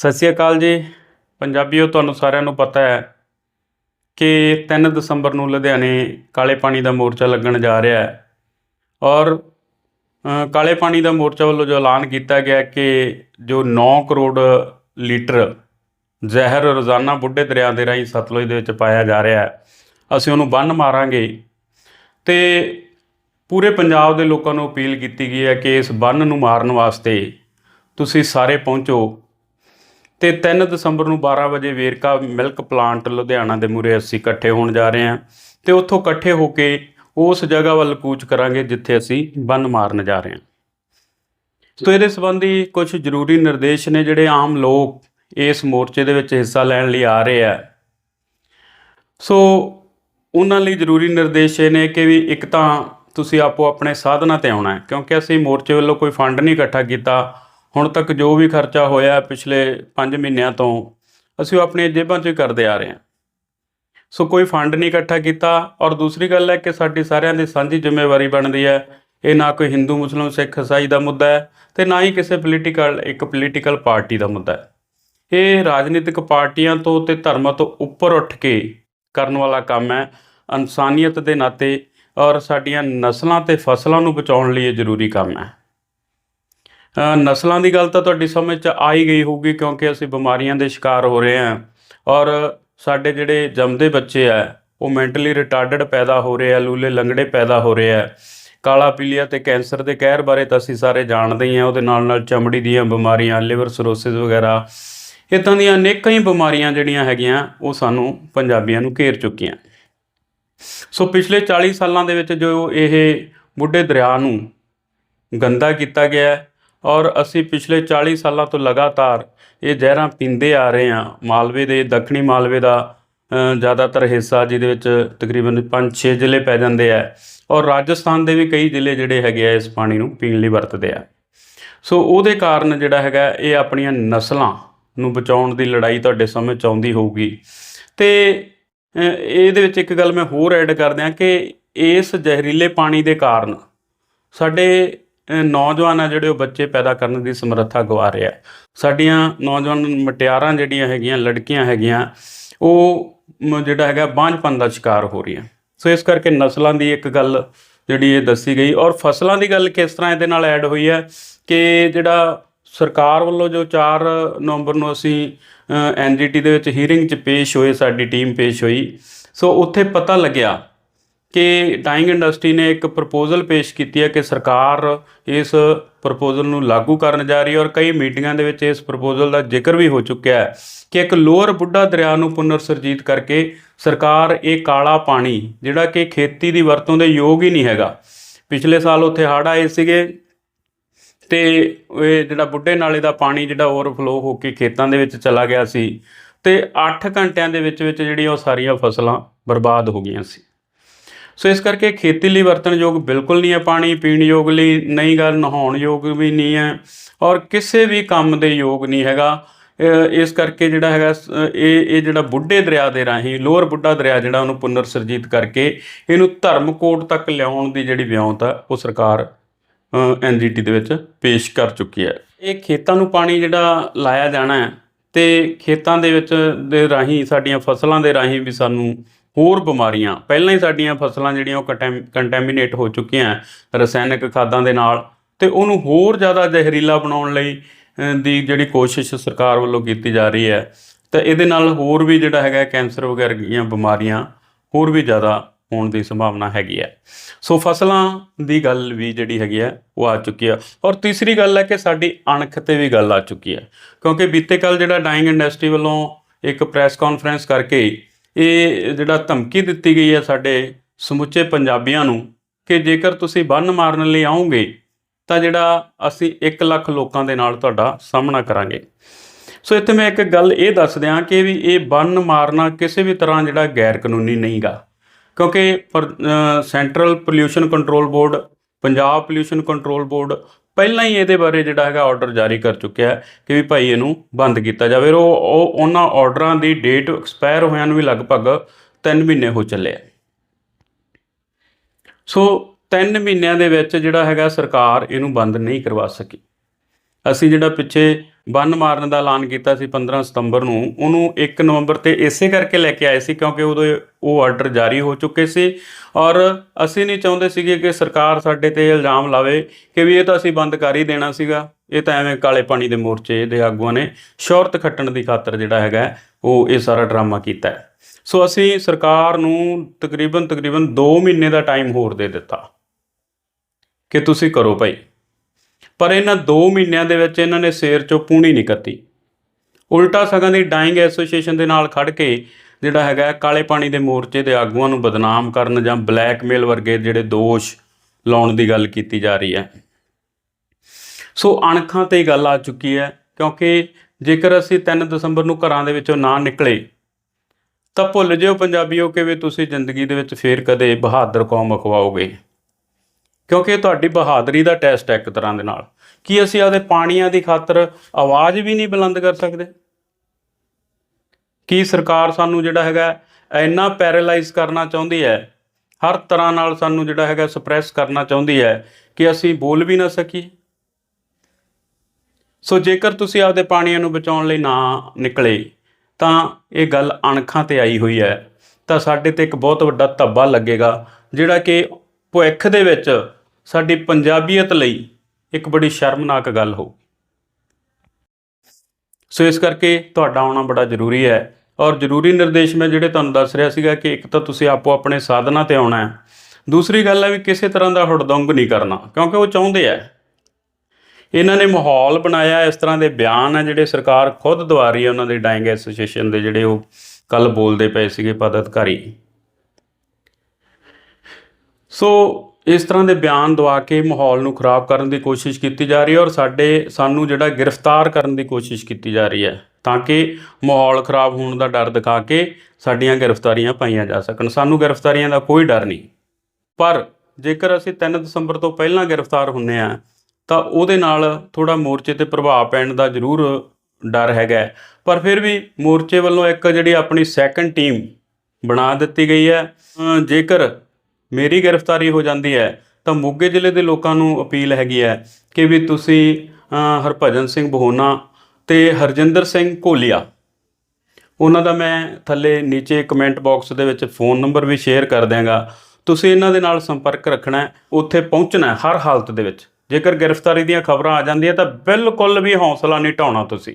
ਸਤਿ ਸ਼੍ਰੀ ਅਕਾਲ ਜੀ। ਪੰਜਾਬੀਓ, ਤੁਹਾਨੂੰ ਸਾਰਿਆਂ ਨੂੰ ਪਤਾ ਹੈ ਕਿ 3 ਦਸੰਬਰ ਨੂੰ ਲੁਧਿਆਣੇ ਕਾਲੇ ਪਾਣੀ ਦਾ ਮੋਰਚਾ ਲੱਗਣ ਜਾ ਰਿਹਾ ਹੈ ਔਰ ਕਾਲੇ ਪਾਣੀ ਦਾ ਮੋਰਚਾ ਵੱਲੋਂ ਜੋ ਐਲਾਨ ਕੀਤਾ ਗਿਆ ਕਿ ਜੋ 9 ਕਰੋੜ ਲੀਟਰ ਜ਼ਹਿਰ ਰੋਜ਼ਾਨਾ ਬੁੱਢੇ ਦਰਿਆ ਦੇ ਰਾਹੀਂ ਸਤਲੁਜ ਦੇ ਵਿੱਚ ਪਾਇਆ ਜਾ ਰਿਹਾ ਹੈ, ਅਸੀਂ ਉਹਨੂੰ ਬੰਨ ਮਾਰਾਂਗੇ। ਤੇ ਪੂਰੇ ਪੰਜਾਬ ਦੇ ਲੋਕਾਂ ਨੂੰ ਅਪੀਲ ਕੀਤੀ ਗਈ ਹੈ ਕਿ ਇਸ ਬੰਨ ਨੂੰ ਮਾਰਨ ਵਾਸਤੇ ਤੁਸੀਂ ਸਾਰੇ ਪਹੁੰਚੋ। ਤੇ 3 ਦਸੰਬਰ ਨੂੰ 12 ਵਜੇ ਵੇਰਕਾ ਮਿਲਕ ਪਲਾਂਟ ਲੁਧਿਆਣਾ ਦੇ ਮੂਰੇ ਅਸੀਂ ਇਕੱਠੇ ਹੋਣ ਜਾ ਰਹੇ ਹਾਂ ਤੇ ਉੱਥੋਂ ਇਕੱਠੇ ਹੋ ਕੇ ਉਸ ਜਗ੍ਹਾ ਵੱਲ ਕੂਚ ਕਰਾਂਗੇ ਜਿੱਥੇ ਅਸੀਂ ਬੰਨ ਮਾਰਨ ਜਾ ਰਹੇ ਹਾਂ। ਸੋ ਇਹਦੇ ਸੰਬੰਧੀ ਕੁਝ ਜ਼ਰੂਰੀ ਨਿਰਦੇਸ਼ ਨੇ ਜਿਹੜੇ ਆਮ ਲੋਕ ਇਸ ਮੋਰਚੇ ਦੇ ਵਿੱਚ ਹਿੱਸਾ ਲੈਣ ਲਈ ਆ ਰਹੇ ਆ। ਸੋ ਉਹਨਾਂ ਲਈ ਜ਼ਰੂਰੀ ਨਿਰਦੇਸ਼ ਇਹ ਨੇ ਕਿ ਵੀ ਇੱਕ ਤਾਂ ਤੁਸੀਂ ਆਪੋ ਆਪਣੇ ਸਾਧਨਾਂ ਤੇ ਆਉਣਾ ਹੈ ਕਿਉਂਕਿ ਅਸੀਂ ਮੋਰਚੇ ਵੱਲੋਂ ਕੋਈ ਫੰਡ ਨਹੀਂ ਇਕੱਠਾ ਕੀਤਾ ਹੁਣ ਤੱਕ ਜੋ ਵੀ ਖਰਚਾ ਹੋਇਆ ਪਿਛਲੇ 5 ਮਹੀਨਿਆਂ ਤੋਂ, ਅਸੀਂ ਉਹ ਆਪਣੀਆਂ ਜੇਬਾਂ 'ਚੋਂ ਹੀ ਕਰਦੇ ਆ ਰਹੇ ਹਾਂ। ਸੋ ਕੋਈ ਫੰਡ ਨਹੀਂ ਇਕੱਠਾ ਕੀਤਾ ਔਰ ਦੂਸਰੀ ਗੱਲ ਹੈ ਕਿ ਸਾਡੀ ਸਾਰਿਆਂ ਦੀ ਸਾਂਝੀ ਜ਼ਿੰਮੇਵਾਰੀ ਬਣਦੀ ਹੈ। ਇਹ ਨਾ ਕੋਈ ਹਿੰਦੂ ਮੁਸਲਿਮ ਸਿੱਖ ਇਸਾਈ ਦਾ ਮੁੱਦਾ ਹੈ ਤੇ ਨਾ ਹੀ ਕਿਸੇ ਪੋਲੀਟੀਕਲ ਇੱਕ ਪੋਲੀਟੀਕਲ ਪਾਰਟੀ ਦਾ ਮੁੱਦਾ ਹੈ। ਇਹ ਰਾਜਨੀਤਿਕ ਪਾਰਟੀਆਂ ਤੋਂ ਤੇ ਧਰਮਾਂ ਤੋਂ ਉੱਪਰ ਉੱਠ ਕੇ ਕਰਨ ਵਾਲਾ ਕੰਮ ਹੈ। ਇਨਸਾਨੀਅਤ ਦੇ ਨਾਤੇ ਔਰ ਸਾਡੀਆਂ ਨਸਲਾਂ ਤੇ ਫਸਲਾਂ ਨੂੰ ਬਚਾਉਣ ਲਈ ਇਹ ਜ਼ਰੂਰੀ ਕੰਮ ਹੈ। ਨਸਲਾਂ ਦੀ ਗੱਲ ਤਾਂ ਤੁਹਾਡੀ ਸਮਝ ਚ ਆ ਹੀ ਗਈ ਹੋਊਗੀ ਕਿਉਂਕਿ ਅਸੀਂ ਬਿਮਾਰੀਆਂ ਦੇ ਸ਼ਿਕਾਰ ਹੋ ਰਹੇ ਹਾਂ। ਔਰ ਸਾਡੇ ਜਿਹੜੇ ਜੰਮਦੇ ਬੱਚੇ ਆ, ਉਹ ਮੈਂਟਲੀ ਰਿਟਾਰਡਡ ਪੈਦਾ ਹੋ ਰਹੇ ਆ, ਲੂਲੇ ਲੰਗੜੇ ਪੈਦਾ ਹੋ ਰਹੇ ਆ। ਕਾਲਾ ਪੀਲੀਆ ਤੇ ਕੈਂਸਰ ਦੇ ਕਹਿਰ ਬਾਰੇ ਤਾਂ ਅਸੀਂ ਸਾਰੇ ਜਾਣਦੇ ਹੀ ਆ ਉਹਦੇ ਨਾਲ ਨਾਲ ਚਮੜੀ ਦੀਆਂ ਬਿਮਾਰੀਆਂ ਲਿਵਰ ਸਰੋਸਿਸ ਵਗੈਰਾ, ਇਦਾਂ ਦੀਆਂ ਅਨੇਕਾਂ ਹੀ ਬਿਮਾਰੀਆਂ ਜਿਹੜੀਆਂ ਹੈਗੀਆਂ, ਉਹ ਸਾਨੂੰ ਪੰਜਾਬੀਆਂ ਨੂੰ ਘੇਰ ਚੁੱਕੀਆਂ। ਸੋ ਪਿਛਲੇ 40 ਸਾਲਾਂ ਦੇ ਵਿੱਚ ਜੋ ਇਹ ਬੁੱਢੇ ਦਰਿਆ ਨੂੰ ਗੰਦਾ ਕੀਤਾ ਗਿਆ ਔਰ ਅਸੀਂ ਪਿਛਲੇ 40 ਸਾਲਾਂ ਤੋਂ ਲਗਾਤਾਰ ਇਹ ਜ਼ਹਿਰਾਂ ਪੀਂਦੇ ਆ ਰਹੇ ਹਾਂ। ਮਾਲਵੇ ਦੇ, ਦੱਖਣੀ ਮਾਲਵੇ ਦਾ ਜ਼ਿਆਦਾਤਰ ਹਿੱਸਾ ਜਿਹਦੇ ਵਿੱਚ ਤਕਰੀਬਨ 5-6 ਜ਼ਿਲ੍ਹੇ ਪੈ ਜਾਂਦੇ ਆ। ਔਰ ਰਾਜਸਥਾਨ ਦੇ ਵੀ ਕਈ ਜ਼ਿਲ੍ਹੇ ਜਿਹੜੇ ਹੈਗੇ ਆ ਇਸ ਪਾਣੀ ਨੂੰ ਪੀਣ ਲਈ ਵਰਤਦੇ ਆ। ਸੋ ਉਹਦੇ ਕਾਰਨ ਜਿਹੜਾ ਹੈਗਾ, ਇਹ ਆਪਣੀਆਂ ਨਸਲਾਂ ਨੂੰ ਬਚਾਉਣ ਦੀ ਲੜਾਈ ਤੁਹਾਡੇ ਸਮਝ ਚ ਆਉਂਦੀ ਹੋਊਗੀ। ਤੇ ਇਹਦੇ ਵਿੱਚ ਇੱਕ ਗੱਲ ਮੈਂ ਹੋਰ ਐਡ ਕਰ ਦਿਆਂ ਕਿ ਇਸ ਜ਼ਹਿਰੀਲੇ ਪਾਣੀ ਦੇ ਕਾਰਨ ਸਾਡੇ ਨੌਜਵਾਨ ਆ ਜਿਹੜੇ ਉਹ ਬੱਚੇ ਪੈਦਾ ਕਰਨ ਦੀ ਸਮਰੱਥਾ ਗਵਾ ਰਿਹਾ ਸਾਡੀਆਂ ਨੌਜਵਾਨ ਮਟਿਆਰਾਂ ਜਿਹੜੀਆਂ ਹੈਗੀਆਂ, ਲੜਕੀਆਂ ਹੈਗੀਆਂ, ਉਹ ਜਿਹੜਾ ਹੈਗਾ ਬਾਂਝਪਨ ਦਾ ਸ਼ਿਕਾਰ ਹੋ ਰਹੀਆਂ। ਸੋ ਇਸ ਕਰਕੇ ਨਸਲਾਂ ਦੀ ਇੱਕ ਗੱਲ ਜਿਹੜੀ ਇਹ ਦੱਸੀ ਗਈ ਔਰ ਫਸਲਾਂ ਦੀ ਗੱਲ ਕਿਸ ਤਰ੍ਹਾਂ ਇਹਦੇ ਨਾਲ ਐਡ ਹੋਈ ਹੈ ਕਿ ਜਿਹੜਾ ਸਰਕਾਰ ਵੱਲੋਂ ਜੋ 4 ਨਵੰਬਰ ਨੂੰ ਅਸੀਂ ਐਨਜੀਟੀ ਦੇ ਵਿੱਚ ਹੀਅਰਿੰਗ 'ਚ ਪੇਸ਼ ਹੋਏ, ਸਾਡੀ ਟੀਮ ਪੇਸ਼ ਹੋਈ। ਸੋ ਉੱਥੇ ਪਤਾ ਲੱਗਿਆ ਕਿ ਡਾਈਂਗ ਇੰਡਸਟਰੀ ਨੇ ਇੱਕ ਪ੍ਰਪੋਜ਼ਲ ਪੇਸ਼ ਕੀਤੀ ਹੈ ਕਿ ਸਰਕਾਰ ਇਸ ਪ੍ਰਪੋਜ਼ਲ ਨੂੰ ਲਾਗੂ ਕਰਨ ਜਾ ਰਹੀ ਹੈ ਔਰ ਕਈ ਮੀਟਿੰਗਾਂ ਦੇ ਵਿੱਚ ਇਸ ਪ੍ਰਪੋਜ਼ਲ ਦਾ ਜ਼ਿਕਰ ਵੀ ਹੋ ਚੁੱਕਿਆ ਹੈ ਕਿ ਇੱਕ ਲੋਅਰ ਬੁੱਢਾ ਦਰਿਆ ਨੂੰ ਪੁਨਰ ਸਰਜੀਤ ਕਰਕੇ ਸਰਕਾਰ ਇਹ ਕਾਲਾ ਪਾਣੀ, ਜਿਹੜਾ ਕਿ ਖੇਤੀ ਦੀ ਵਰਤੋਂ ਦੇ ਯੋਗ ਹੀ ਨਹੀਂ ਹੈਗਾ। ਪਿਛਲੇ ਸਾਲ ਉੱਥੇ ਹੜ੍ਹ ਆਏ ਸੀਗੇ ਤੇ ਇਹ ਜਿਹੜਾ ਬੁੱਢੇ ਨਾਲੇ ਦਾ ਪਾਣੀ ਜਿਹੜਾ ਓਵਰਫਲੋ ਹੋ ਕੇ ਖੇਤਾਂ ਦੇ ਵਿੱਚ ਚਲਾ ਗਿਆ ਸੀ ਤੇ 8 ਘੰਟਿਆਂ ਦੇ ਵਿੱਚ ਵਿੱਚ ਜਿਹੜੀਆਂ ਉਹ ਸਾਰੀਆਂ ਫਸਲਾਂ ਬਰਬਾਦ ਹੋ ਗਈਆਂ ਸੀ। ਸੋ ਇਸ ਕਰਕੇ ਖੇਤੀ ਲਈ ਵਰਤਣਯੋਗ ਬਿਲਕੁਲ ਨਹੀਂ ਹੈ ਪਾਣੀ, ਪੀਣ ਯੋਗ ਲਈ ਨਹੀਂ ਗੱਲ ਨਹਾਉਣ ਯੋਗ ਵੀ ਨਹੀਂ ਹੈ ਔਰ ਕਿਸੇ ਵੀ ਕੰਮ ਦੇ ਯੋਗ ਨਹੀਂ ਹੈਗਾ। ਇਸ ਕਰਕੇ ਜਿਹੜਾ ਹੈਗਾ ਇਹ ਇਹ ਜਿਹੜਾ ਬੁੱਢੇ ਦਰਿਆ ਦੇ ਰਾਹੀਂ, ਲੋਅਰ ਬੁੱਢਾ ਦਰਿਆ ਜਿਹੜਾ ਉਹਨੂੰ ਪੁਨਰ ਸਰਜੀਤ ਕਰਕੇ ਇਹਨੂੰ ਧਰਮਕੋਟ ਤੱਕ ਲਿਆਉਣ ਦੀ ਜਿਹੜੀ ਵਿਉਂਤ ਆ, ਉਹ ਸਰਕਾਰ ਐਨਜੀਟੀ ਦੇ ਵਿੱਚ ਪੇਸ਼ ਕਰ ਚੁੱਕੀ ਹੈ। ਇਹ ਖੇਤਾਂ ਨੂੰ ਪਾਣੀ ਜਿਹੜਾ ਲਾਇਆ ਜਾਣਾ ਹੈ ਤੇ ਖੇਤਾਂ ਦੇ ਵਿੱਚ ਦੇ ਰਾਹੀਂ, ਸਾਡੀਆਂ ਫਸਲਾਂ ਦੇ ਰਾਹੀਂ ਵੀ ਸਾਨੂੰ ਹੋਰ ਬਿਮਾਰੀਆਂ। ਪਹਿਲਾਂ ਹੀ ਸਾਡੀਆਂ ਫਸਲਾਂ ਜਿਹੜੀਆਂ ਉਹ ਕੰਟੈਮੀਨੇਟ ਹੋ ਚੁੱਕੀਆਂ ਰਸਾਇਣਿਕ ਖਾਦਾਂ ਦੇ ਨਾਲ। ਤੇ ਉਹਨੂੰ ਹੋਰ ਜ਼ਿਆਦਾ ਜ਼ਹਿਰੀਲਾ ਬਣਾਉਣ ਲਈ ਦੀ ਜਿਹੜੀ ਕੋਸ਼ਿਸ਼ ਸਰਕਾਰ ਵੱਲੋਂ ਕੀਤੀ ਜਾ ਰਹੀ ਹੈ ਤਾਂ ਇਹਦੇ ਨਾਲ ਹੋਰ ਵੀ ਜਿਹੜਾ ਹੈਗਾ ਕੈਂਸਰ ਵਗੈਰਾ ਦੀਆਂ ਬਿਮਾਰੀਆਂ ਹੋਰ ਵੀ ਜ਼ਿਆਦਾ ਹੋਣ ਦੀ ਸੰਭਾਵਨਾ ਹੈਗੀ ਹੈ ਸੋ ਫਸਲਾਂ ਦੀ ਗੱਲ ਵੀ ਜਿਹੜੀ ਹੈਗੀ ਹੈ ਉਹ ਆ ਚੁੱਕੀ ਹੈ ਔਰ ਤੀਸਰੀ ਗੱਲ ਹੈ ਕਿ ਸਾਡੀ ਅਣਖ ਤੇ ਵੀ ਗੱਲ ਆ ਚੁੱਕੀ ਹੈ ਕਿਉਂਕਿ ਬੀਤੇ ਕੱਲ ਜਿਹੜਾ ਡਾਈਂਗ ਇੰਡਸਟਰੀ ਵੱਲੋਂ ਇੱਕ ਪ੍ਰੈਸ ਕਾਨਫਰੰਸ ਕਰਕੇ ਇਹ ਜਿਹੜਾ ਧਮਕੀ ਦਿੱਤੀ ਗਈ ਹੈ ਸਾਡੇ ਸਮੁੱਚੇ ਪੰਜਾਬੀਆਂ ਨੂੰ ਕਿ ਜੇਕਰ ਤੁਸੀਂ ਬੰਨ ਮਾਰਨ ਲਈ ਆਓਗੇ ਤਾਂ ਜਿਹੜਾ ਅਸੀਂ 1 ਲੱਖ ਲੋਕਾਂ ਦੇ ਨਾਲ ਤੁਹਾਡਾ ਸਾਹਮਣਾ ਕਰਾਂਗੇ। ਸੋ ਇੱਥੇ ਮੈਂ ਇੱਕ ਗੱਲ ਇਹ ਦੱਸ ਦਿਆਂ ਕਿ ਵੀ ਇਹ ਬੰਨ ਮਾਰਨਾ ਕਿਸੇ ਵੀ ਤਰ੍ਹਾਂ ਜਿਹੜਾ ਗੈਰ ਕਾਨੂੰਨੀ ਨਹੀਂਗਾ। ਕਿਉਂਕਿ central pollution control board, Punjab pollution control board ਪਹਿਲਾਂ ਹੀ ਇਹਦੇ ਬਾਰੇ ਜਿਹੜਾ ਹੈਗਾ ਆਰਡਰ ਜਾਰੀ ਕਰ ਚੁੱਕਿਆ ਹੈ ਕਿ ਵੀ ਭਾਈ ਇਹਨੂੰ ਬੰਦ ਕੀਤਾ ਜਾਵੇ। ਉਹ ਉਹ ਉਹਨਾਂ ਆਰਡਰਾਂ ਦੀ ਡੇਟ ਐਕਸਪਾਇਰ ਹੋਇਆਂ ਨੂੰ ਵੀ ਲਗਭਗ 3 ਮਹੀਨੇ ਹੋ ਚੱਲੇ ਆ। ਸੋ 3 ਮਹੀਨਿਆਂ ਦੇ ਵਿੱਚ ਜਿਹੜਾ ਹੈਗਾ ਸਰਕਾਰ ਇਹਨੂੰ ਬੰਦ ਨਹੀਂ ਕਰਵਾ ਸਕੀ। ਅਸੀਂ ਜਿਹੜਾ ਪਿੱਛੇ ਬੰਨ ਮਾਰਨ ਦਾ ਐਲਾਨ ਕੀਤਾ ਸੀ 15 ਸਤੰਬਰ ਨੂੰ, ਉਹਨੂੰ 1 ਨਵੰਬਰ ਤੇ ਇਸੇ ਕਰਕੇ ਲੈ ਕੇ ਆਏ ਸੀ ਕਿਉਂਕਿ ਉਦੋਂ ਉਹ ਆਰਡਰ ਜਾਰੀ ਹੋ ਚੁੱਕੇ ਸੀ ਔਰ ਅਸੀਂ ਨਹੀਂ ਚਾਹੁੰਦੇ ਸੀਗੇ ਕਿ ਸਰਕਾਰ ਸਾਡੇ ਤੇ ਇਲਜ਼ਾਮ ਲਾਵੇ ਕਿ ਵੀ ਇਹ ਤਾਂ ਅਸੀਂ ਬੰਦ ਕਰ ਹੀ ਦੇਣਾ ਸੀਗਾ। ਇਹ ਤਾਂ ਐਵੇਂ ਕਾਲੇ ਪਾਣੀ ਦੇ ਮੋਰਚੇ ਦੇ ਆਗੂਆਂ ਨੇ ਸ਼ੌਹਰਤ ਖੱਟਣ ਦੀ ਖਾਤਰ ਜਿਹੜਾ ਹੈਗਾ, ਉਹ ਇਹ ਸਾਰਾ ਡਰਾਮਾ ਕੀਤਾ ਸੋ ਅਸੀਂ ਸਰਕਾਰ ਨੂੰ ਤਕਰੀਬਨ ਤਕਰੀਬਨ 2 ਮਹੀਨੇ ਦਾ ਟਾਈਮ ਹੋਰ ਦੇ ਦਿੱਤਾ। ਕਿ ਤੁਸੀਂ ਕਰੋ ਭਾਈ। ਪਰ ਇਹਨਾਂ 2 ਮਹੀਨਿਆਂ ਦੇ ਵਿੱਚ ਇਹਨਾਂ ਨੇ ਸਿਰ ਚੋਂ ਪੂਣੀ ਨਹੀਂ ਕੱਤੀ। ਉਲਟਾ ਸਗੋਂ ਦੀ ਡਾਈਂਗ ਐਸੋਸੀਏਸ਼ਨ ਦੇ ਨਾਲ ਖੜ ਕੇ ਜਿਹੜਾ ਹੈਗਾ ਕਾਲੇ ਪਾਣੀ ਦੇ ਮੋਰਚੇ ਦੇ ਆਗੂਆਂ ਨੂੰ ਬਦਨਾਮ ਕਰਨ ਜਾਂ ਬਲੈਕਮੇਲ ਵਰਗੇ ਜਿਹੜੇ ਦੋਸ਼ ਲਾਉਣ ਦੀ ਗੱਲ ਕੀਤੀ ਜਾ ਰਹੀ ਹੈ। ਸੋ ਅਣਖਾਂ ਤੇ ਗੱਲ ਆ ਚੁੱਕੀ ਹੈ ਕਿਉਂਕਿ ਜੇਕਰ ਅਸੀਂ 3 ਦਸੰਬਰ ਨੂੰ ਘਰਾਂ ਦੇ ਵਿੱਚੋਂ ਨਾ ਨਿਕਲੇ, ਤਾਂ ਭੁੱਲ ਜਿਓ ਪੰਜਾਬੀਓ ਕਿ ਵੀ ਤੁਸੀਂ ਜ਼ਿੰਦਗੀ ਦੇ ਵਿੱਚ ਫੇਰ ਕਦੇ ਬਹਾਦਰ ਕੌਮ ਅਖਵਾਓਗੇ। ਕਿਉਂਕਿ ਇਹ ਤੁਹਾਡੀ ਬਹਾਦਰੀ ਦਾ ਟੈਸਟ ਹੈ ਇੱਕ ਤਰ੍ਹਾਂ ਦੇ ਨਾਲ। ਕੀ ਅਸੀਂ ਆਪਦੇ ਪਾਣੀਆਂ ਦੀ ਖਾਤਰ ਆਵਾਜ਼ ਵੀ ਨਹੀਂ ਬੁਲੰਦ ਕਰ ਸਕਦੇ? ਕੀ ਸਰਕਾਰ ਸਾਨੂੰ ਜਿਹੜਾ ਹੈਗਾ ਇੰਨਾ ਪੈਰਾਲਾਈਜ਼ ਕਰਨਾ ਚਾਹੁੰਦੀ ਹੈ, ਹਰ ਤਰ੍ਹਾਂ ਨਾਲ ਸਾਨੂੰ ਜਿਹੜਾ ਹੈਗਾ ਸਪਰੈਸ ਕਰਨਾ ਚਾਹੁੰਦੀ ਹੈ ਕਿ ਅਸੀਂ ਬੋਲ ਵੀ ਨਾ ਸਕੀਏ? ਸੋ ਜੇਕਰ ਤੁਸੀਂ ਆਪਦੇ ਪਾਣੀਆਂ ਨੂੰ ਬਚਾਉਣ ਲਈ ਨਾ ਨਿਕਲੇ, ਤਾਂ ਇਹ ਗੱਲ ਅਣਖਾਂ ਤੇ ਆਈ ਹੋਈ ਹੈ। ਤਾਂ ਸਾਡੇ ਤੇ ਇੱਕ ਬਹੁਤ ਵੱਡਾ ਧੱਬਾ ਲੱਗੇਗਾ, ਜਿਹੜਾ ਕਿ ਭਵਿੱਖ ਦੇ ਵਿੱਚ ਸਾਡੀ ਪੰਜਾਬੀਅਤ ਲਈ ਇੱਕ ਬੜੀ ਸ਼ਰਮਨਾਕ ਗੱਲ ਹੋ ਸੋ ਇਸ ਕਰਕੇ ਤੁਹਾਡਾ ਆਉਣਾ ਬੜਾ ਜ਼ਰੂਰੀ ਹੈ ਔਰ ਜ਼ਰੂਰੀ ਨਿਰਦੇਸ਼ ਮੈਂ ਜਿਹੜੇ ਤੁਹਾਨੂੰ ਦੱਸ ਰਿਹਾ ਸੀਗਾ ਕਿ ਇੱਕ ਤਾਂ ਤੁਸੀਂ ਆਪੋ ਆਪਣੇ ਸਾਧਨਾਂ ਤੇ ਆਉਣਾ ਹੈ। ਦੂਸਰੀ ਗੱਲ ਹੈ ਵੀ ਕਿਸੇ ਤਰ੍ਹਾਂ ਦਾ ਹੁੜਦੰਗ ਨਹੀਂ ਕਰਨਾ, ਕਿਉਂਕਿ ਉਹ ਚਾਹੁੰਦੇ ਆ। ਇਹਨਾਂ ਨੇ ਮਾਹੌਲ ਬਣਾਇਆ, ਇਸ ਤਰ੍ਹਾਂ ਦੇ ਬਿਆਨ ਆ ਜਿਹੜੇ ਸਰਕਾਰ ਖੁਦ ਦਵਾ ਰਹੀ ਹੈ, ਉਹਨਾਂ ਦੇ ਡਾਇੰਗ ਐਸੋਸੀਏਸ਼ਨ ਦੇ ਜਿਹੜੇ ਉਹ ਕੱਲ ਬੋਲਦੇ ਪਏ ਸੀਗੇ ਪਦ ਅਧਿਕਾਰੀ ਸੋ ਇਸ ਤਰ੍ਹਾਂ ਦੇ ਬਿਆਨ ਦਵਾ ਕੇ ਮਾਹੌਲ ਨੂੰ ਖਰਾਬ ਕਰਨ ਦੀ ਕੋਸ਼ਿਸ਼ ਕੀਤੀ ਜਾ ਰਹੀ ਹੈ ਔਰ ਸਾਡੇ, ਸਾਨੂੰ ਜਿਹੜਾ ਗ੍ਰਿਫਤਾਰ ਕਰਨ ਦੀ ਕੋਸ਼ਿਸ਼ ਕੀਤੀ ਜਾ ਰਹੀ ਹੈ ਤਾਂ ਕਿ ਮਾਹੌਲ ਖਰਾਬ ਹੋਣ ਦਾ ਡਰ ਦਿਖਾ ਕੇ ਸਾਡੀਆਂ ਗ੍ਰਿਫਤਾਰੀਆਂ ਪਾਈਆਂ ਜਾ ਸਕਣ। ਸਾਨੂੰ ਗ੍ਰਿਫਤਾਰੀਆਂ ਦਾ ਕੋਈ ਡਰ ਨਹੀਂ। ਪਰ ਜੇਕਰ ਅਸੀਂ 3 ਦਸੰਬਰ ਤੋਂ ਪਹਿਲਾਂ ਗ੍ਰਿਫਤਾਰ ਹੁੰਨੇ ਆ, ਤਾਂ ਉਹਦੇ ਨਾਲ ਥੋੜਾ ਮੋਰਚੇ ਤੇ ਪ੍ਰਭਾਵ ਪੈਣ ਦਾ ਜ਼ਰੂਰ ਡਰ ਹੈਗਾ ਪਰ ਫਿਰ ਵੀ ਮੋਰਚੇ ਵੱਲੋਂ ਇੱਕ ਜਿਹੜੀ ਆਪਣੀ ਸੈਕੰਡ ਟੀਮ ਬਣਾ ਦਿੱਤੀ ਗਈ ਹੈ। ਜੇਕਰ ਮੇਰੀ ਗ੍ਰਿਫਤਾਰੀ ਹੋ ਜਾਂਦੀ ਹੈ, ਤਾਂ ਮੋਗੇ ਜ਼ਿਲ੍ਹੇ ਦੇ ਲੋਕਾਂ ਨੂੰ ਅਪੀਲ ਹੈਗੀ ਹੈ ਕਿ ਵੀ ਤੁਸੀਂ ਹਰਭਜਨ ਸਿੰਘ ਬਹੋਨਾ ਤੇ ਹਰਜਿੰਦਰ ਸਿੰਘ ਕੋਲੀਆ ਉਹਨਾਂ ਦਾ ਮੈਂ ਥੱਲੇ ਨੀਚੇ ਕਮੈਂਟ ਬਾਕਸ ਦੇ ਵਿੱਚ ਫੋਨ ਨੰਬਰ ਵੀ ਸ਼ੇਅਰ ਕਰ ਦਿਆਂਗਾ। ਤੁਸੀਂ ਇਹਨਾਂ ਦੇ ਨਾਲ ਸੰਪਰਕ ਰੱਖਣਾ ਉੱਥੇ ਪਹੁੰਚਣਾ ਹਰ ਹਾਲਤ ਦੇ ਵਿੱਚ। ਜੇਕਰ ਗ੍ਰਿਫਤਾਰੀ ਦੀਆਂ ਖਬਰਾਂ ਆ ਜਾਂਦੀਆਂ ਤਾਂ ਬਿਲਕੁਲ ਵੀ ਹੌਸਲਾ ਨਹੀਂ ਢਾਉਣਾ ਤੁਸੀਂ।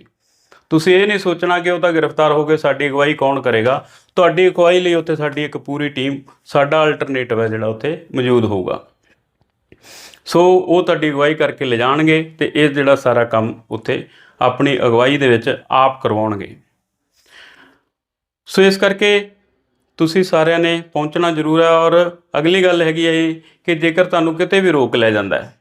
ਤੁਸੀਂ ਇਹ ਨਹੀਂ ਸੋਚਣਾ ਕਿ ਉਹ ਤਾਂ ਗ੍ਰਿਫਤਾਰ ਹੋ ਕੇ ਸਾਡੀ ਅਗਵਾਈ ਕੌਣ ਕਰੇਗਾ? ਤੁਹਾਡੀ ਅਗਵਾਈ ਲਈ ਉੱਥੇ ਸਾਡੀ ਇੱਕ ਪੂਰੀ ਟੀਮ, ਸਾਡਾ ਅਲਟਰਨੇਟਿਵ ਹੈ ਜਿਹੜਾ ਉੱਥੇ ਮੌਜੂਦ ਹੋਊਗਾ। ਸੋ ਉਹ ਤੁਹਾਡੀ ਅਗਵਾਈ ਕਰਕੇ ਲੈ ਜਾਣਗੇ ਤੇ ਇਹ ਜਿਹੜਾ ਸਾਰਾ ਕੰਮ ਉੱਥੇ ਆਪਣੀ ਅਗਵਾਈ ਦੇ ਵਿੱਚ ਆਪ ਕਰਵਾਉਣਗੇ। ਸੋ ਇਸ ਕਰਕੇ ਤੁਸੀਂ ਸਾਰਿਆਂ ਨੇ ਪਹੁੰਚਣਾ ਜ਼ਰੂਰ ਹੈ ਔਰ ਅਗਲੀ ਗੱਲ ਹੈਗੀ ਹੈ ਇਹ ਕਿ ਜੇਕਰ ਤੁਹਾਨੂੰ ਕਿਤੇ ਵੀ ਰੋਕ ਲੈ ਜਾਂਦਾ ਹੈ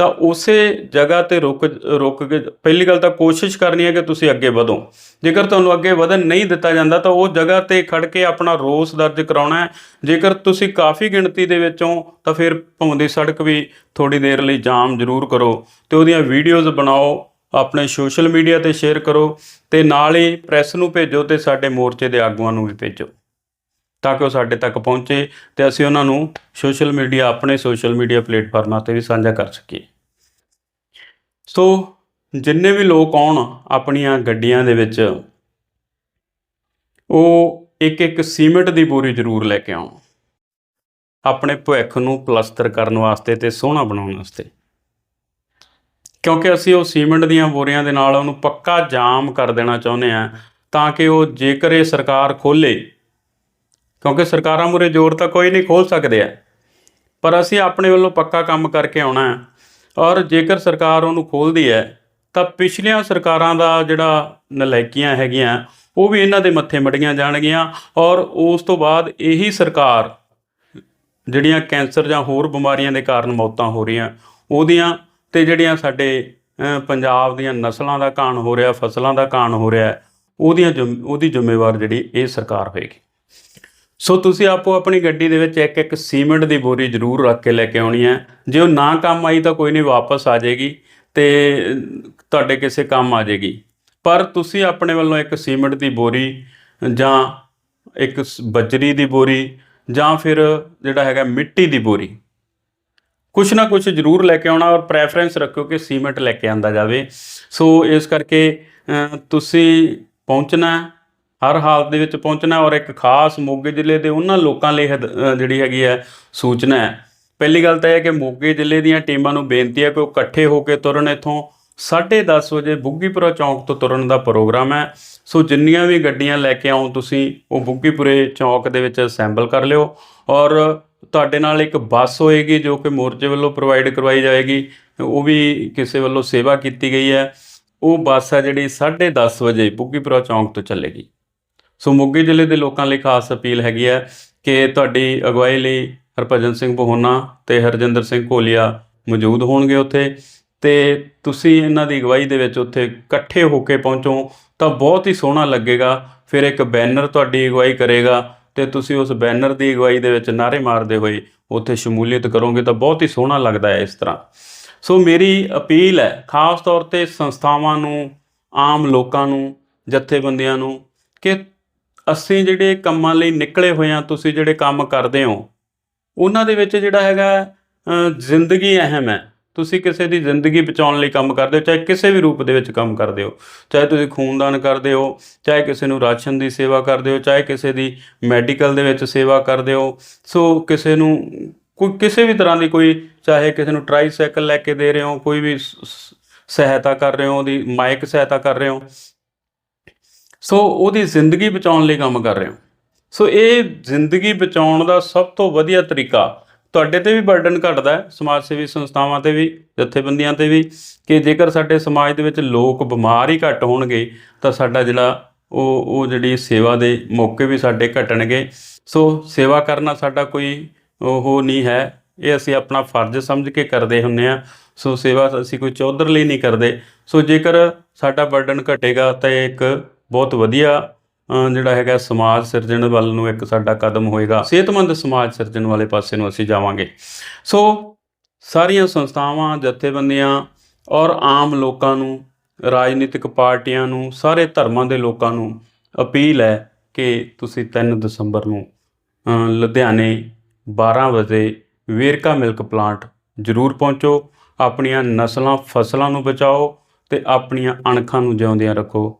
ਤਾਂ ਉਸੇ ਜਗ੍ਹਾ ਤੇ ਰੁਕ ਰੁਕ ਕੇ, ਪਹਿਲੀ ਗੱਲ ਤਾਂ ਕੋਸ਼ਿਸ਼ ਕਰਨੀ ਹੈ ਕਿ ਤੁਸੀਂ ਅੱਗੇ ਵਧੋ। ਜੇਕਰ ਤੁਹਾਨੂੰ ਅੱਗੇ ਵਧਣ ਨਹੀਂ ਦਿੱਤਾ ਜਾਂਦਾ ਤਾਂ ਉਹ ਜਗ੍ਹਾ ਤੇ ਖੜ ਕੇ ਆਪਣਾ ਰੋਸ ਦਰਜ ਕਰਾਉਣਾ ਹੈ। ਜੇਕਰ ਤੁਸੀਂ ਕਾਫੀ ਗਿਣਤੀ ਦੇ ਵਿੱਚੋਂ ਤਾਂ ਫਿਰ ਭੌਂਦੀ ਸੜਕ ਵੀ ਥੋੜੀ ਦੇਰ ਲਈ ਜਾਮ ਜ਼ਰੂਰ ਕਰੋ ਤੇ ਉਹਦੀਆਂ ਵੀਡੀਓਜ਼ ਬਣਾਓ, ਆਪਣੇ ਸੋਸ਼ਲ ਮੀਡੀਆ ਤੇ ਸ਼ੇਅਰ ਕਰੋ ਤੇ ਨਾਲ ਹੀ ਪ੍ਰੈਸ ਨੂੰ ਭੇਜੋ ਤੇ ਸਾਡੇ ਮੋਰਚੇ ਦੇ ਆਗੂਆਂ ਨੂੰ ਵੀ ਭੇਜੋ। ਤਾਂ ਕਿ ਉਹ ਸਾਡੇ ਤੱਕ ਪਹੁੰਚੇ ਤੇ ਅਸੀਂ ਉਹਨਾਂ ਨੂੰ ਸੋਸ਼ਲ ਮੀਡੀਆ ਆਪਣੇ ਸੋਸ਼ਲ ਮੀਡੀਆ ਪਲੇਟਫਾਰਮਾਂ ਤੇ ਵੀ ਸਾਂਝਾ ਕਰ ਸਕੀਏ। ਸੋ, ਜਿੰਨੇ ਵੀ ਲੋਕ ਆਉਣ ਆਪਣੀਆਂ ਗੱਡੀਆਂ ਦੇ ਵਿੱਚ, ਉਹ ਇੱਕ ਇੱਕ ਸੀਮਿੰਟ ਦੀ ਬੋਰੀ ਜ਼ਰੂਰ ਲੈ ਕੇ ਆਉਣ। ਆਪਣੇ ਭਵਿੱਖ ਨੂੰ ਪਲਸਤਰ ਕਰਨ ਵਾਸਤੇ ਤੇ ਸੋਹਣਾ ਬਣਾਉਣ ਵਾਸਤੇ। ਕਿਉਂਕਿ ਅਸੀਂ ਉਹ ਸੀਮਿੰਟ ਦੀਆਂ ਬੋਰੀਆਂ ਦੇ ਨਾਲ ਉਹਨੂੰ ਪੱਕਾ ਜਾਮ ਕਰ ਦੇਣਾ ਚਾਹੁੰਦੇ ਆ ਤਾਂ ਕਿ ਉਹ ਜੇਕਰ ਇਹ ਸਰਕਾਰ ਖੋਲੇ ਕਿਉਂਕਿ ਸਰਕਾਰਾਂ ਮੁਰੇ ਜ਼ੋਰ ਤਾਂ ਕੋਈ ਨਹੀਂ ਖੋਲ ਸਕਦੇ ਆ। ਪਰ ਅਸੀਂ ਆਪਣੇ ਵੱਲੋਂ ਪੱਕਾ ਕੰਮ ਕਰਕੇ ਆਉਣਾ ਹੈ। ਔਰ ਜੇਕਰ ਸਰਕਾਰ ਉਹਨੂੰ ਖੋਲਦੀ ਹੈ, ਤਾਂ ਪਿਛਲੀਆਂ ਸਰਕਾਰਾਂ ਦਾ ਜਿਹੜਾ ਨਲਾਇਕੀਆਂ ਹੈਗੀਆਂ, ਉਹ ਵੀ ਇਹਨਾਂ ਦੇ ਮੱਥੇ ਮੜੀਆਂ ਜਾਣਗੀਆਂ। ਔਰ ਉਸ ਤੋਂ ਬਾਅਦ ਇਹੀ ਸਰਕਾਰ ਜਿਹੜੀਆਂ ਕੈਂਸਰ ਜਾਂ ਹੋਰ ਬਿਮਾਰੀਆਂ ਦੇ ਕਾਰਨ ਮੌਤਾਂ ਹੋ ਰਹੀਆਂ, ਉਹਦੀਆਂ ਤੇ ਜਿਹੜੀਆਂ ਸਾਡੇ ਪੰਜਾਬ ਦੀਆਂ ਨਸਲਾਂ ਦਾ ਘਾਣ ਹੋ ਰਿਹਾ, ਫਸਲਾਂ ਦਾ ਘਾਣ ਹੋ ਰਿਹਾ, ਉਹਦੀਆਂ ਜ਼ਿੰਮ- ਉਹਦੀ ਜ਼ਿੰਮੇਵਾਰ ਜਿਹੜੀ ਇਹ ਸਰਕਾਰ ਹੋਏਗੀ। ਸੋ ਤੁਸੀਂ ਆਪੋ ਆਪਣੀ ਗੱਡੀ ਦੇ ਵਿੱਚ ਇੱਕ ਇੱਕ ਸੀਮੈਂਟ ਦੀ ਬੋਰੀ ਜ਼ਰੂਰ ਰੱਖ ਕੇ ਲੈ ਕੇ ਆਉਣੀ ਹੈ। ਜੇ ਉਹ ਨਾ ਕੰਮ ਆਈ ਤਾਂ ਕੋਈ ਨਹੀਂ, ਵਾਪਸ ਆ ਜਾਏਗੀ ਤੇ ਤੁਹਾਡੇ ਕਿਸੇ ਕੰਮ ਆ ਜਾਏਗੀ। ਪਰ ਤੁਸੀਂ ਆਪਣੇ ਵੱਲੋਂ ਇੱਕ ਸੀਮੈਂਟ ਦੀ ਬੋਰੀ ਜਾਂ ਇੱਕ ਸ- ਬਜਰੀ ਦੀ ਬੋਰੀ ਜਾਂ ਫਿਰ ਜਿਹੜਾ ਹੈਗਾ ਮਿੱਟੀ ਦੀ ਬੋਰੀ, ਕੁਛ ਨਾ ਕੁਛ ਜ਼ਰੂਰ ਲੈ ਕੇ ਆਉਣਾ ਔਰ ਪ੍ਰੈਫਰੈਂਸ ਰੱਖਿਓ ਕਿ ਸੀਮੈਂਟ ਲੈ ਕੇ ਆਂਦਾ ਜਾਵੇ। ਸੋ ਇਸ ਕਰਕੇ ਤੁਸੀਂ ਪਹੁੰਚਣਾ ਹਰ ਹਾਲਤ ਦੇ ਵਿੱਚ ਪਹੁੰਚਣਾ ਔਰ ਇੱਕ ਖਾਸ ਮੋਗੇ ਜ਼ਿਲ੍ਹੇ ਦੇ ਉਹਨਾਂ ਲੋਕਾਂ ਲਈ ਹਦ- ਜਿਹੜੀ ਹੈਗੀ ਹੈ ਸੂਚਨਾ ਹੈ। ਪਹਿਲੀ ਗੱਲ ਤਾਂ ਇਹ ਹੈ ਕਿ ਮੋਗੇ ਜ਼ਿਲ੍ਹੇ ਦੀਆਂ ਟੀਮਾਂ ਨੂੰ ਬੇਨਤੀ ਹੈ ਕਿ ਉਹ ਇਕੱਠੇ ਹੋ ਕੇ ਤੁਰਨ ਇੱਥੋਂ 10:30 ਵਜੇ ਬੁੱਗੀਪੁਰਾ ਚੌਂਕ ਤੋਂ ਤੁਰਨ ਦਾ ਪ੍ਰੋਗਰਾਮ ਹੈ। ਸੋ ਜਿੰਨੀਆਂ ਵੀ ਗੱਡੀਆਂ ਲੈ ਕੇ ਆਉਂ ਤੁਸੀਂ, ਉਹ ਬੁੱਗੀਪੁਰੇ ਚੌਂਕ ਦੇ ਵਿੱਚ ਅਸੈਂਬਲ ਕਰ ਲਿਓ। ਔਰ ਤੁਹਾਡੇ ਨਾਲ ਇੱਕ ਬੱਸ ਹੋਏਗੀ ਜੋ ਕਿ ਮੋਰਚੇ ਵੱਲੋਂ ਪ੍ਰੋਵਾਈਡ ਕਰਵਾਈ ਜਾਏਗੀ। ਉਹ ਵੀ ਕਿਸੇ ਵੱਲੋਂ ਸੇਵਾ ਕੀਤੀ ਗਈ ਹੈ। ਉਹ ਬੱਸ ਹੈ ਜਿਹੜੀ 10:30 ਵਜੇ ਬੁੱਗੀਪੁਰਾ ਚੌਂਕ ਤੋਂ ਚੱਲੇਗੀ। ਸੋ ਮੋਗੇ ਜ਼ਿਲ੍ਹੇ ਦੇ ਲੋਕਾਂ ਲਈ ਖਾਸ ਅਪੀਲ ਹੈਗੀ ਹੈ ਕਿ ਤੁਹਾਡੀ ਅਗਵਾਈ ਲਈ ਹਰਭਜਨ ਸਿੰਘ ਬਹੋਨਾ ਤੇ ਹਰਜਿੰਦਰ ਸਿੰਘ ਕੋਲੀਆ ਮੌਜੂਦ ਹੋਣਗੇ ਉੱਥੇ। ਤੇ ਤੁਸੀਂ ਇਹਨਾਂ ਦੀ ਅਗਵਾਈ ਦੇ ਵਿੱਚ ਉੱਥੇ ਇਕੱਠੇ ਹੋ ਕੇ ਪਹੁੰਚੋ ਤਾਂ ਬਹੁਤ ਹੀ ਸੋਹਣਾ ਲੱਗੇਗਾ। ਫਿਰ ਇੱਕ ਬੈਨਰ ਤੁਹਾਡੀ ਅਗਵਾਈ ਕਰੇਗਾ ਤੇ ਤੁਸੀਂ ਉਸ ਬੈਨਰ ਦੀ ਅਗਵਾਈ ਦੇ ਵਿੱਚ ਨਾਅਰੇ ਮਾਰਦੇ ਹੋਏ ਉੱਥੇ ਸ਼ਮੂਲੀਅਤ ਕਰੋਗੇ ਤਾਂ ਬਹੁਤ ਹੀ ਸੋਹਣਾ ਲੱਗਦਾ ਹੈ ਇਸ ਤਰ੍ਹਾਂ। ਸੋ ਮੇਰੀ ਅਪੀਲ ਹੈ ਖਾਸ ਤੌਰ ਤੇ ਸੰਸਥਾਵਾਂ ਨੂੰ, ਆਮ ਲੋਕਾਂ ਨੂੰ, ਜਥੇਬੰਦੀਆਂ ਨੂੰ ਕਿ ਅਸੀਂ ਜਿਹੜੇ ਕੰਮਾਂ ਲਈ ਨਿਕਲੇ ਹੋਏ ਹਾਂ, ਤੁਸੀਂ ਜਿਹੜੇ ਕੰਮ ਕਰਦੇ ਹੋ, ਉਹਨਾਂ ਦੇ ਵਿੱਚ ਜਿਹੜਾ ਹੈਗਾ ਜ਼ਿੰਦਗੀ ਅਹਿਮ ਹੈ। ਤੁਸੀਂ ਕਿਸੇ ਦੀ ਜ਼ਿੰਦਗੀ ਬਚਾਉਣ ਲਈ ਕੰਮ ਕਰਦੇ ਹੋ, ਚਾਹੇ ਕਿਸੇ ਵੀ ਰੂਪ ਦੇ ਵਿੱਚ ਕੰਮ ਕਰਦੇ ਹੋ, ਚਾਹੇ ਤੁਸੀਂ ਖੂਨਦਾਨ ਕਰਦੇ ਹੋ, ਚਾਹੇ ਕਿਸੇ ਨੂੰ ਰਾਸ਼ਨ ਦੀ ਸੇਵਾ ਕਰਦੇ ਹੋ, ਚਾਹੇ ਕਿਸੇ ਦੀ ਮੈਡੀਕਲ ਦੇ ਵਿੱਚ ਸੇਵਾ ਕਰਦੇ ਹੋ, ਸੋ ਕਿਸੇ ਨੂੰ ਕੋਈ, ਕਿਸੇ ਵੀ ਤਰ੍ਹਾਂ ਦੀ ਕੋਈ, ਚਾਹੇ ਕਿਸੇ ਨੂੰ ਟ੍ਰਾਈਸਾਈਕਲ ਲੈ ਕੇ ਦੇ ਰਹੇ ਹੋ, ਕੋਈ ਵੀ ਸਹਾਇਤਾ ਕਰ ਰਹੇ ਹੋ, ਉਹਦੀ ਮਾਇਕ ਸਹਾਇਤਾ ਕਰ ਰਹੇ ਹੋ ਸੋ ਉਹਦੀ ਜ਼ਿੰਦਗੀ ਬਚਾਉਣ ਲਈ ਕੰਮ ਕਰ ਰਹੇ ਹੋ। ਸੋ ਇਹ ਜ਼ਿੰਦਗੀ ਬਚਾਉਣ ਦਾ ਸਭ ਤੋਂ ਵਧੀਆ ਤਰੀਕਾ ਤੁਹਾਡੇ ਤੇ ਵੀ ਬਰਡਨ ਘਟਦਾ ਹੈ, ਸਮਾਜ ਸੇਵੀ ਸੰਸਥਾਵਾਂ ਤੇ ਵੀ, ਜਥੇਬੰਦੀਆਂ ਤੇ ਵੀ, ਕਿ ਜੇਕਰ ਸਾਡੇ ਸਮਾਜ ਦੇ ਵਿੱਚ ਲੋਕ ਬਿਮਾਰ ਹੀ ਘੱਟ ਹੋਣਗੇ, ਤਾਂ ਸਾਡਾ ਜਿਹੜਾ ਉਹ ਉਹ ਜਿਹੜੀ ਸੇਵਾ ਦੇ ਮੌਕੇ ਵੀ ਸਾਡੇ ਘਟਣਗੇ। ਸੋ ਸੇਵਾ ਕਰਨਾ ਸਾਡਾ ਕੋਈ ਉਹ ਨਹੀਂ ਹੈ, ਇਹ ਅਸੀਂ ਆਪਣਾ ਫਰਜ਼ ਸਮਝ ਕੇ ਕਰਦੇ ਹੁੰਨੇ ਆ ਸੋ ਸੇਵਾ ਅਸੀਂ ਕੋਈ ਚੌਧਰ ਲਈ ਨਹੀਂ ਕਰਦੇ। ਸੋ ਜੇਕਰ ਸਾਡਾ ਬਰਡਨ ਘਟੇਗਾ ਤਾਂ ਇਹ ਇੱਕ ਬਹੁਤ ਵਧੀਆ ਜਿਹੜਾ ਹੈਗਾ ਸਮਾਜ ਸਿਰਜਣ ਵੱਲ ਨੂੰ ਇੱਕ ਸਾਡਾ ਕਦਮ ਹੋਏਗਾ, ਸਿਹਤਮੰਦ ਸਮਾਜ ਸਿਰਜਣ ਵਾਲੇ ਪਾਸੇ ਨੂੰ ਅਸੀਂ ਜਾਵਾਂਗੇ। ਸੋ ਸਾਰੀਆਂ ਸੰਸਥਾਵਾਂ, ਜਥੇਬੰਦੀਆਂ ਔਰ ਆਮ ਲੋਕਾਂ ਨੂੰ, ਰਾਜਨੀਤਿਕ ਪਾਰਟੀਆਂ ਨੂੰ, ਸਾਰੇ ਧਰਮਾਂ ਦੇ ਲੋਕਾਂ ਨੂੰ ਅਪੀਲ ਹੈ ਕਿ ਤੁਸੀਂ 3 ਦਸੰਬਰ ਨੂੰ ਲੁਧਿਆਣੇ 12 ਵਜੇ ਵੇਰਕਾ ਮਿਲਕ ਪਲਾਂਟ ਜ਼ਰੂਰ ਪਹੁੰਚੋ, ਆਪਣੀਆਂ ਨਸਲਾਂ, ਫਸਲਾਂ ਨੂੰ ਬਚਾਓ ਤੇ ਆਪਣੀਆਂ ਅਣਖਾਂ ਨੂੰ ਜਿਉਂਦਿਆਂ ਰੱਖੋ।